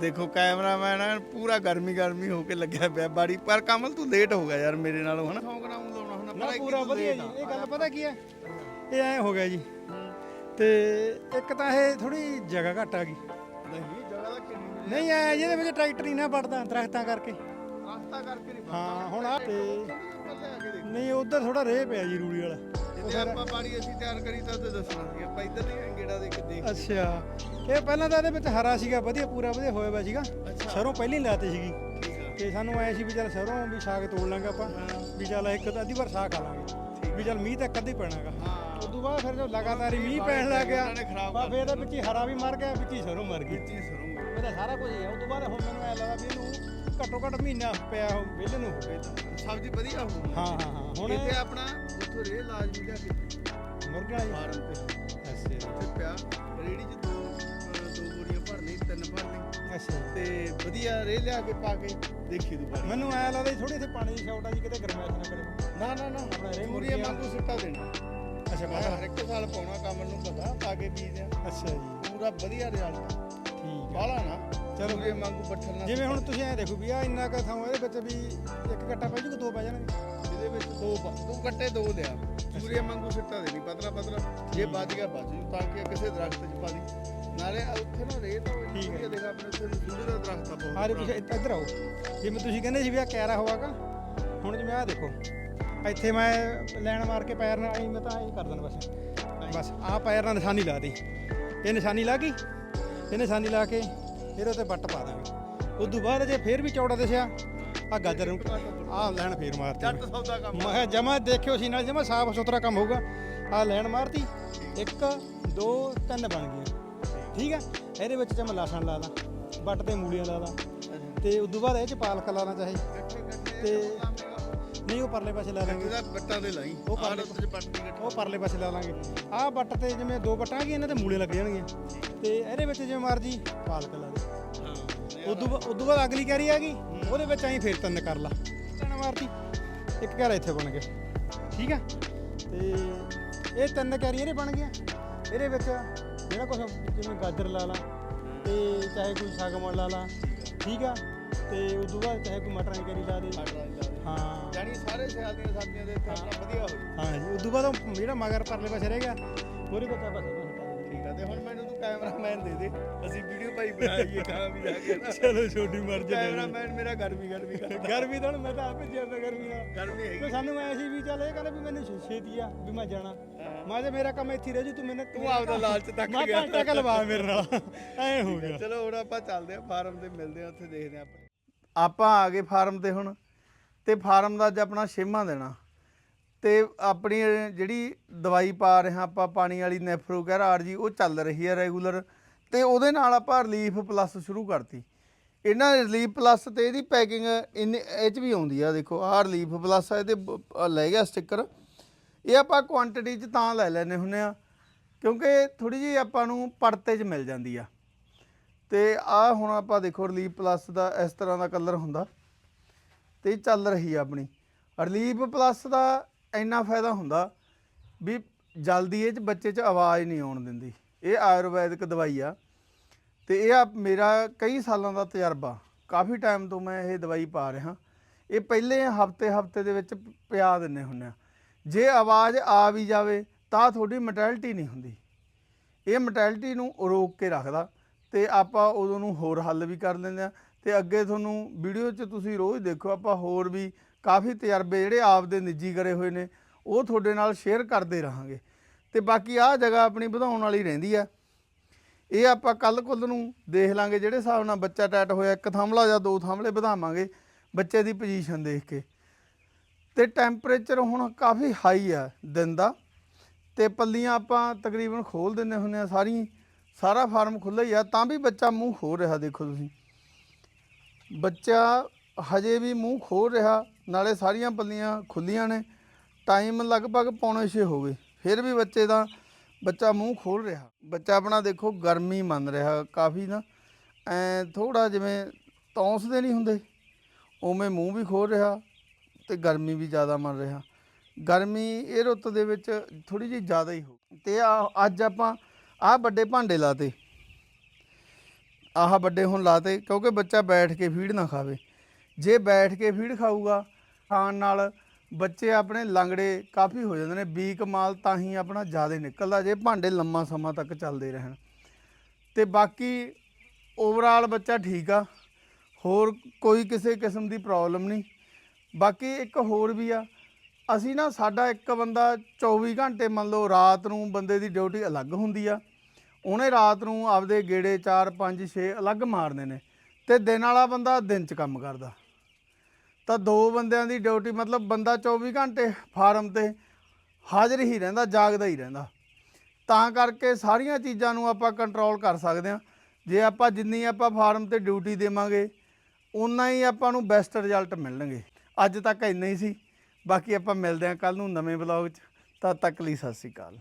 ਦੇਖੋ ਕੈਮਰਾਮੈਨ ਐਨ ਪੂਰਾ ਗਰਮੀ ਗਰਮੀ ਹੋ ਕੇ ਲੱਗਿਆ ਪਿਆ ਬਾੜੀ। ਪਰ ਕਮਲ ਤੂੰ ਲੇਟ ਹੋ ਗਿਆ ਯਾਰ ਮੇਰੇ ਨਾਲੋਂ ਹਨਾ? ਸ਼ੌਂਕ ਨਾਲ ਊਂ ਲਾਉਣਾ ਹੁੰਦਾ ਨਾ ਪਰ ਵਧੀਆ ਜੀ। ਇਹ ਗੱਲ ਪਤਾ ਕੀ ਹੈ ਇਹ ਐ ਹੋ ਗਿਆ ਜੀ। ਤੇ ਇੱਕ ਤਾਂ ਇਹ ਥੋੜੀ ਜਗ੍ਹਾ ਘੱਟ ਆ ਗਈ। ਨਹੀਂ ਜਗ੍ਹਾ ਕਿੰਨੀ ਨਹੀਂ ਐ ਜਿਹਦੇ ਵਿੱਚ ਟਰੈਕਟਰ ਹੀ ਨਾ ਵੜਦਾ ਦਰਖਤਾਂ ਕਰਕੇ। ਰਸਤਾ ਕਰਕੇ ਨਹੀਂ ਹਾਂ ਹੁਣ ਆ ਤੇ ਨਹੀਂ ਉਧਰ ਥੋੜਾ ਰੇਹ ਪਿਆ ਜੀ ਰੂੜੀ ਵਾਲਾ। ਜੇ ਆਪਾਂ ਪਾਣੀ ਅਸੀਂ ਤਿਆਰ ਕਰੀ ਤਾਂ ਤੇ ਦੱਸਣਾ ਸੀ ਆਪਾਂ ਇੱਧਰ ਨਹੀਂ ਗੇੜਾ ਦੇ ਕੇ ਦੇਖ ਅੱਛਾ। ਇਹ ਪਹਿਲਾਂ ਤਾਂ ਇਹਦੇ ਵਿੱਚ ਹਰਾ ਸੀਗਾ ਵਧੀਆ ਪੂਰਾ ਵਧੀਆ ਹੋਇਆ ਵਾ ਸੀਗਾ। ਸਰੋਂ ਪਹਿਲਾਂ ਹੀ ਲਾਤੀ ਸੀਗੀ। ਠੀਕ ਆ। ਤੇ ਸਾਨੂੰ ਐ ਸੀ ਵੀ ਚੱਲ ਸਰੋਂ ਵੀ ਸਾਗ ਤੋੜ ਲਾਂਗੇ ਆਪਾਂ ਵੀ ਚੱਲ ਇੱਕ ਅੱਧੀ ਵਾਰ ਸਾਗ ਖਾ ਲਾਂਗੇ। ਵੀ ਚੱਲ ਮੀਂਹ ਤਾਂ ਕਦੇ ਪੈਣਾਗਾ। ਹਾਂ। ਉਸ ਤੋਂ ਬਾਅਦ ਫਿਰ ਜੋ ਲਗਾਤਾਰ ਹੀ ਮੀਂਹ ਪੈਣ ਲੱਗ ਗਿਆ ਉਹਨਾਂ ਨੇ ਖਰਾਬ ਬਾ ਫਿਰ ਇਹਦੇ ਵਿੱਚ ਹੀ ਹਰਾ ਵੀ ਮਰ ਗਿਆ ਵਿੱਚ ਹੀ ਸਰੋਂ ਮਰ ਗਈ। ਕੀ ਸਰੂੰਗਾ ਇਹਦਾ ਸਾਰਾ ਕੁਝ ਹੀ ਉਸ ਤੋਂ ਬਾਅਦ ਹੁਣ ਮੈਨੂੰ ਐ ਲੱਗਦਾ ਵੀ ਇਹਨੂੰ ਘੱਟੋ ਘੱਟ ਮਹੀਨਾ ਪਿਆ ਹੋ ਵਿਹਲੇ ਨੂੰ ਹੋਵੇ ਸਬਜ਼ੀ ਵਧੀਆ ਹੋਊਗੀ ਹਾਂ ਹਾਂ ਹਾਂ ਹੁਣ ਇੱਥੇ ਆਪਣਾ ਉੱਥੋਂ ਰੇ ਲਾਜ਼ਮੀ ਲਿਆ ਕੇ ਮੁਰਗਾ ਜੀ। ਫਾਰਮ ਤੇ। ਅੱਛਾ ਉੱਥੇ ਪਿਆ। ਰੇੜੀ 'ਚ ਦੋ ਦੋ ਬੋਰੀਆਂ ਭਰ ਲਈ ਤਿੰਨ ਭਰ ਲਈ ਅੱਛਾ ਤੇ ਵਧੀਆ ਰੇ ਲਿਆ ਕੇ ਪਾ ਕੇ ਦੇਖੀ ਪਾਣੀ ਮੈਨੂੰ ਐ ਲੱਗਦਾ ਥੋੜੀ ਇੱਥੇ ਪਾਣੀ ਦੀ ਸ਼ਾਰਟ ਆ ਜੀ ਕਿਤੇ ਗਰਮੈਸ਼ ਨਾ ਕਰੇ। ਨਾ ਨਾ ਨਾ। ਆਪਣਾ ਰੇ ਮੁਰਗੀਆਂ। ਵਾਂਗੂ ਸਿੱਟਾ ਦੇਣਾ। ਅੱਛਾ ਮੈਂ ਹਰ ਇੱਕ ਸਾਲ ਪਾਉਣਾ ਕੰਮ ਨੂੰ ਪਤਾ ਪਾ ਕੇ ਬੀਜਦੇ ਆ ਅੱਛਾ ਜੀ। ਪੂਰਾ ਵਧੀਆ ਰਿਜ਼ਲਟ ਠੀਕ ਹੈ ਬਾਲਾ ਨਾ। ਚਲੋ। ਮੂਰੀਆਂ ਵਾਂਗੂ ਬੱਠਲ ਨਾ ਜਿਵੇਂ ਹੁਣ ਤੁਸੀਂ ਐ ਦੇਖੋ ਵੀ ਆ ਇੰਨਾ ਕੁ ਥਾਂ ਇਹਦੇ ਵਿੱਚ ਵੀ ਇੱਕ ਗੱਟਾ ਪੈ ਜੂਗਾ ਦੋ ਪੈ ਜਾਣਗੇ। ਇਹਦੇ ਵਿੱਚ ਦੋ ਪਾ- ਤੂੰ ਕੱਟੇ ਦੋ ਲਿਆ ਮੂਰੀਆਂ ਵਾਂਗੂ ਸਿੱਟਾ ਦੇਣੀ ਪਤਲਾ ਪਤਲਾ। ਜੇ ਬਚ ਗਿਆ ਬਚ ਜੂ ਤਾਂ ਕਿ ਕਿਸੇ ਦਰਖਤ 'ਚ ਪਾ ਦੀ। ਨਾਲੇ ਆ ਉੱਥੇ ਨਾ ਰੇਤ ਹੋਵੇ ਠੀਕ ਹੈ। ਦੇਖ ਆਪਣੇ ਉੱਥੇ ਸੂਰੇ ਦਾ ਦਰਖਤ ਆ ਬਹੁਤ ਰਹੇ ਪਿੱਛੇ ਇੱਧ- ਇੱਧਰ ਆਓ। ਜਿਵੇਂ ਤੁਸੀਂ ਕਹਿੰਦੇ ਸੀ ਵੀ ਆ ਕੈਰਾ ਹੋਵਾਗਾ ਹੁਣ ਜਿਵੇਂ ਆ ਦੇਖੋ ਇੱਥੇ ਮੈਂ ਲੈਣ ਮਾਰ ਕੇ ਪੈਰ ਨਾਲ ਐਂ ਮੈਂ ਤਾਂ ਐਂ ਕਰ ਦੇਣਾ ਬਸ। ਬਸ ਆ ਪੈਰ ਨਾਲ ਨਿਸ਼ਾਨੀ ਲਾ ਦੀ ਇਹ ਨਿਸ਼ਾਨੀ ਲਾ ਗਈ? ਇਹ ਨਿਸ਼ਾਨੀ ਲਾ ਕੇ ਫਿਰ ਉਹਤੇ ਬੱਟ ਪਾ ਦਾਂਗੇ ਉਸ ਤੋਂ ਬਾਅਦ ਜੇ ਫੇਰ ਵੀ ਚੌੜਾ ਦਿਸਿਆ ਆ ਗਾਜਰ ਨੂੰ ਆ ਲੈਣ ਫੇਰ ਮਾਰਤੀ। ਜੱਟ ਸੌਦਾ ਕੰਮ ਮੈਂ ਕਿਹਾ ਜਮਾ ਦੇਖਿਓ ਸੀ ਨਾਲ ਜਮਾ ਸਾਫ਼ ਸੁਥਰਾ ਕੰਮ ਹੋਊਗਾ। ਆ ਲੈਣ ਮਾਰਤੀ। ਇੱਕ ਦੋ ਤਿੰਨ ਬਣ ਗਈਆਂ। ਠੀਕ ਆ? ਇਹਦੇ ਵਿੱਚ ਜਮ ਲਸਣ ਲਾ ਦਾਂ ਬੱਟ ਤੇ ਮੂਲੀਆਂ ਲਾ ਦਾਂ। ਤੇ ਉਸ ਤੋਂ ਬਾਅਦ ਇਹ ਚ ਪਾਲਕ ਲਾਣਾ ਚਾਹੇ। ਤੇ ਨਹੀਂ ਉਹ ਪਰਲੇ ਪਾਸੇ ਲਾ ਲਾਂਗੇ। ਇਹਦਾ ਬੱਟਾਂ ਦੇ ਲਾਈ। ਉਹ ਪਰਲੇ 'ਚ ਪੱਟ ਦੀ ਉਹ ਪਰਲੇ ਪਾਸੇ ਲਾ ਲਾਂਗੇ। ਆਹ ਬੱਟ ਤੇ ਜਿਵੇਂ ਦੋ ਬੱਟਾਂ ਗਈਆਂ ਇਹਨਾਂ ਤੇ ਮੂਲੇ ਲੱਗ ਜਾਣਗੀਆਂ। ਤੇ ਇਹਦੇ ਵਿੱਚ ਜਿਵੇਂ ਮਰਜ਼ੀ ਪਾਲਕ ਲਾ ਦੇ। ਉਦੋਂ ਉਦੋਂ ਬਾਅਦ ਅਗਲੀ ਕੈਰੀ ਆ ਗਈ ਉਹਦੇ ਵਿੱਚ ਐਂ ਫੇਰ ਤਿੰਨ ਕਰ ਲਾ। ਤਿੰਨ ਮਾਰਤੀ। ਇੱਕ ਘਰ ਇੱਥੇ ਬਣ ਗਿਆ। ਠੀਕ ਆ? ਤੇ ਇਹ ਤਿੰਨ ਕੈਰੀਆਂ ਨੇ ਬਣ ਗਈਆਂ। ਇਹਦੇ ਵਿੱਚ ਜਿਹੜਾ ਕੁਝ ਜਿਵੇਂ ਗਾਜਰ ਲਾ ਲਾ ਤੇ ਚਾਹੇ ਕੋਈ ਸ਼ਗਮਣ ਲਾ ਲਾ। ਠੀਕ ਆ? ਤੇ ਉਦੋਂ ਬਾਅਦ ਚਾਹੇ ਕੋਈ ਮਟਰਾਂ ਦੀ ਕੈਰੀ ਲਾ ਦੇ। ਹਾਂ। ਜਾਨੀ ਸਾਰੇ ਸਿਆਲ ਦੀਆਂ ਦੇ ਇੱਥੇ ਆਪਣਾ ਵਧੀਆ ਹੋ ਜੂ ਹਾਂ ਜੀ ਉਦੋਂ ਬਾਅਦ ਉਹ ਜਿਹੜਾ ਮਗਰ ਪਰਲੇ ਪਾਸੇ ਰਹਿ ਗਿਆ ਉਹਦੇ ਆਪਾਂ ਸਭ ਠੀਕ ਆ ਤੇ ਹੁਣ ਮੈਨੂੰ ਤੂੰ ਕੈਮਰਾਮੈਨ ਦੇ ਦੇ ਅਸੀਂ ਵੀਡੀਓ ਭਾਈ ਬਣਾਈਏ ਤਾਂ ਵੀ ਜਾ ਕੇ ਨਾ। ਚਲੋ ਛੋਟੀ ਮਰਜ਼ੀ ਕੈਮਰਾਮੈਨ ਮੇਰਾ ਗਰਮੀ ਗਰਮੀ ਕਰਦਾ ਗਰਮੀ ਤਾਂ ਹੁਣ ਮੈਂ ਤਾਂ ਆਪੇ ਜ਼ਿਆਦਾ ਗਰਮੀ ਨਾਲ ਗਰਮੀ ਤੇ ਹੈਗੀ ਸਾਨੂੰ ਐ ਸੀ ਵੀ ਚੱਲ ਇਹ ਕਹਿੰਦਾ ਵੀ ਮੈਨੂੰ ਛੇ- ਛੇਤੀ ਆ ਵੀ ਮੈਂ ਜਾਣਾ। ਮੈਂ ਤੇ ਮੇਰਾ ਕੰਮ ਇੱਥੇ ਹੀ ਰਹਿ ਜੂ ਤੂੰ ਮੈਨੂੰ ਤੂੰ ਆਪਦਾ ਲਾਲਚ ਤੱਕ ਮੈਂ ਗਿਆ। ਘੰਟਾ ਮੇਰੇ ਨਾਲ। ਐ ਹੋ ਗਿਆ। ਚਲੋ ਹੁਣ ਆਪਾਂ ਚੱਲਦੇ ਆ ਫਾਰਮ ਤੇ ਮਿਲਦੇ ਆ ਉੱਥੇ ਦੇਖਦੇ ਆ ਆਪਣੇ ਆਪਾਂ ਆ ਗਏ ਫਾਰਮ ਤੇ ਹੁਣ। ਤੇ ਫਾਰਮ ਦਾ ਅੱਜ ਆਪਣਾ ਛੇਵਾਂ ਦੇਣਾ ਤੇ ਆਪਣੀ ਜਿਹੜੀ ਦਵਾਈ ਪਾ ਰਹੇ ਹਾਂ ਆਪਾਂ, ਪਾਣੀ ਵਾਲੀ ਨੈਫਰੋਕੈਰ ਆਰਜੀ ਉਹ ਚੱਲ ਰਹੀ ਹੈ ਰੈਗੂਲਰ। ਤੇ ਉਹਦੇ ਨਾਲ ਆਪਾਂ ਰਿਲੀਫ ਪਲੱਸ ਸ਼ੁਰੂ ਕਰਤੀ। ਇਹਨਾਂ ਰਿਲੀਫ ਪਲੱਸ ਤੇ ਇਹਦੀ ਪੈਕਿੰਗ ਇੰਨੇ, ਇਹ 'ਚ ਵੀ ਆਉਂਦੀ ਆ ਦੇਖੋ, ਆਹ ਰਿਲੀਫ ਪਲੱਸ ਆ, ਇਹਦੇ ਲੈ ਗਿਆ ਸਟicker। ਇਹ ਆਪਾਂ ਕੁਆਂਟੀਟੀ 'ਚ ਤਾਂ ਲੈ ਲੈਨੇ ਹੁੰਨੇ ਆ, ਕਿਉਂਕਿ ਥੋੜੀ ਜਿਹੀ ਆਪਾਂ ਨੂੰ ਪਰਤੇ 'ਚ ਮਿਲ ਜਾਂਦੀ ਆ। ਤੇ ਆ ਹੁਣ ਆਪਾਂ ਦੇਖੋ, ਰਿਲੀਫ ਪਲੱਸ ਦਾ ਇਸ ਤਰ੍ਹਾਂ ਦਾ ਕਲਰ ਹੁੰਦਾ। ਤੇ ਚੱਲ ਰਹੀ ਆ ਆਪਣੀ। ਰਿਲੀਫ ਪਲੱਸ ਦਾ ਇੰਨਾ ਫਾਇਦਾ ਹੁੰਦਾ ਵੀ ਜਲਦੀ ਇਹ ਚ ਬੱਚੇ 'ਚ ਆਵਾਜ਼ ਨਹੀਂ ਆਉਣ ਦਿੰਦੀ। ਇਹ ਆਯੁਰਵੈਦਿਕ ਦਵਾਈ ਆ ਤੇ ਇਹ ਆ ਮੇਰਾ ਕਈ ਸਾਲਾਂ ਦਾ ਤਜਰਬਾ। ਕਾਫੀ ਟਾਈਮ ਤੋਂ ਮੈਂ ਇਹ ਦਵਾਈ ਪਾ ਰਿਹਾ। ਇਹ ਪਹਿਲੇ ਹਫ਼ਤੇ ਹਫ਼ਤੇ ਦੇ ਵਿੱਚ ਪਿਆ ਦਿੰਨੇ ਹੁੰਨੇ ਆ। ਜੇ ਆਵਾਜ਼ ਆ ਵੀ ਜਾਵੇ ਤਾਂ ਤੁਹਾਡੀ ਮੋਟੈਲਿਟੀ ਨਹੀਂ ਹੁੰਦੀ। ਇਹ ਮੋਟੈਲਿਟੀ ਨੂੰ ਰੋਕ ਕੇ ਰੱਖਦਾ ਤੇ ਆਪਾਂ ਉਦੋਂ ਨੂੰ ਹੋਰ ਹੱਲ ਵੀ ਕਰ ਲੈਂਦੇ ਆ। ਤੇ ਅੱਗੇ ਤੁਹਾਨੂੰ ਵੀਡੀਓ 'ਚ ਤੁਸੀਂ ਰੋਜ਼ ਦੇਖੋ, ਆਪਾਂ ਹੋਰ ਵੀ ਕਾਫੀ ਤਜਰਬੇ ਜਿਹੜੇ ਆਪਦੇ ਨਿੱਜੀ ਕਰੇ ਹੋਏ ਨੇ, ਉਹ ਤੁਹਾਡੇ ਨਾਲ ਸ਼ੇਅਰ ਕਰਦੇ ਰਹਾਂਗੇ। ਤੇ ਬਾਕੀ ਆਹ ਜਗ੍ਹਾ ਆਪਣੀ ਵਧਾਉਣ ਵਾਲੀ ਰਹਿੰਦੀ ਆ। ਇਹ ਆਪਾਂ ਕੱਲ ਕੁੱਲ ਨੂੰ ਦੇਖ ਲਾਂਗੇ, ਜਿਹੜੇ ਹਿਸਾਬ ਨਾਲ ਬੱਚਾ ਟੈਟ ਹੋਇਆ, ਇੱਕ ਥੰਮਲਾ ਜਾਂ ਦੋ ਥੰਮਲੇ ਵਧਾਵਾਂਗੇ ਬੱਚੇ ਦੀ ਪੋਜੀਸ਼ਨ ਦੇਖ ਕੇ। ਤੇ ਟੈਂਪਰੇਚਰ ਹੁਣ ਕਾਫੀ ਹਾਈ ਆ ਦਿਨ ਦਾ। ਤੇ ਪੱਲੀਆਂ ਆਪਾਂ ਤਕਰੀਬਨ ਖੋਲ ਦਿੰਨੇ ਹੁੰਨੇ ਆ ਸਾਰੀ ਸਾਰਾ ਫਾਰਮ ਖੁੱਲ੍ਹਾ ਹੀ ਆ, ਤਾਂ ਵੀ ਬੱਚਾ ਮੂੰਹ ਖੋਲ ਰਿਹਾ, ਦੇਖੋ ਤੁਸੀਂ। ਬੱਚਾ ਹਜੇ ਵੀ ਮੂੰਹ ਖੋਲ ਰਿਹਾ, ਨਾਲੇ ਸਾਰੀਆਂ ਪੱਲੀਆਂ ਖੁੱਲੀਆਂ ਨੇ ਟਾਈਮ ਲਗਭਗ ਪੌਣੇ ਛੇ ਹੋ ਗਏ, ਫਿਰ ਵੀ ਬੱਚੇ ਦਾ ਬੱਚਾ ਮੂੰਹ ਖੋਲ ਰਿਹਾ। ਬੱਚਾ ਆਪਣਾ ਦੇਖੋ ਗਰਮੀ ਮੰਨ ਰਿਹਾ ਕਾਫੀ ਨਾ, ਐ ਥੋੜਾ ਜਿਵੇਂ ਤੌਂਸਦੇ ਨਹੀਂ ਹੁੰਦੇ, ਉਵੇਂ ਮੂੰਹ ਵੀ ਖੋਲ ਰਿਹਾ ਤੇ ਗਰਮੀ ਵੀ ਜ਼ਿਆਦਾ ਮੰਨ ਰਿਹਾ। ਗਰਮੀ ਇਹ ਰੁੱਤ ਦੇ ਵਿੱਚ ਥੋੜੀ ਜਿਹੀ ਜ਼ਿਆਦਾ ਹੀ ਹੋ, ਤੇ ਆ ਅੱਜ ਆਪਾਂ ਆਹ ਵੱਡੇ ਭਾਂਡੇ ਲਾਤੇ। ਆਹ ਵੱਡੇ ਹੁਣ ਲਾਤੇ ਕਿਉਂਕਿ ਬੱਚਾ ਬੈਠ ਕੇ ਫੀਡ ਨਾ ਖਾਵੇ। ਜੇ ਬੈਠ ਕੇ ਫੀਡ ਖਾਊਗਾ, ਖਾਣ ਨਾਲ ਬੱਚੇ ਆਪਣੇ ਲੰਗੜੇ ਕਾਫੀ ਹੋ ਜਾਂਦੇ ਨੇ ਬੀ ਮਾਲ ਤਾਂ ਹੀ ਆਪਣਾ ਜ਼ਿਆਦਾ ਨਿਕਲਦਾ, ਜੇ ਭਾਂਡੇ ਲੰਮਾ ਸਮਾਂ ਤੱਕ ਚੱਲਦੇ ਰਹਿਣ। ਤੇ ਬਾਕੀ ਓਵਰਆਲ ਬੱਚਾ ਠੀਕ ਆ, ਹੋਰ ਕੋਈ ਕਿਸੇ ਕਿਸਮ ਦੀ ਪ੍ਰੋਬਲਮ ਨਹੀਂ। ਬਾਕੀ ਇੱਕ ਹੋਰ ਵੀ ਆ, ਅਸੀਂ ਨਾ ਸਾਡਾ ਇੱਕ ਬੰਦਾ 24 ਘੰਟੇ ਮੰਨ ਲਓ ਰਾਤ ਨੂੰ ਬੰਦੇ ਦੀ ਡਿਊਟੀ ਅਲੱਗ ਹੁੰਦੀ ਆ। ਉਹਨੇ ਰਾਤ ਨੂੰ ਆਪਦੇ ਗੇੜੇ 4 5 6 ਅਲੱਗ ਮਾਰਨੇ ਨੇ ਤੇ ਦਿਨ ਵਾਲਾ ਬੰਦਾ ਦਿਨ 'ਚ ਕੰਮ ਕਰਦਾ। ਤਾਂ ਦੋ ਬੰਦਿਆਂ ਦੀ ਡਿਊਟੀ ਮਤਲਬ ਬੰਦਾ 24 ਘੰਟੇ ਫਾਰਮ ਤੇ ਹਾਜ਼ਰ ਹੀ ਰਹਿੰਦਾ, ਜਾਗਦਾ ਹੀ ਰਹਿੰਦਾ। ਤਾਂ ਕਰਕੇ ਸਾਰੀਆਂ ਚੀਜ਼ਾਂ ਨੂੰ ਆਪਾਂ ਕੰਟਰੋਲ ਕਰ ਸਕਦੇ ਹਾਂ। ਜੇ ਆਪਾਂ ਜਿੰਨੀ ਆਪਾਂ ਫਾਰਮ ਤੇ ਡਿਊਟੀ ਦੇਵਾਂਗੇ ਉਨਾ ਹੀ ਆਪਾਂ ਨੂੰ ਬੈਸਟ ਰਿਜ਼ਲਟ ਮਿਲਣਗੇ। ਅੱਜ ਤੱਕ ਇੰਨਾ ਹੀ ਸੀ। ਬਾਕੀ ਆਪਾਂ ਮਿਲਦੇ ਹਾਂ ਕੱਲ ਨੂੰ ਨਵੇਂ ਵਲੌਗ 'ਚ। ਤਦ ਤੱਕ ਲਈ ਸਤਿ ਸ਼੍ਰੀ ਅਕਾਲ।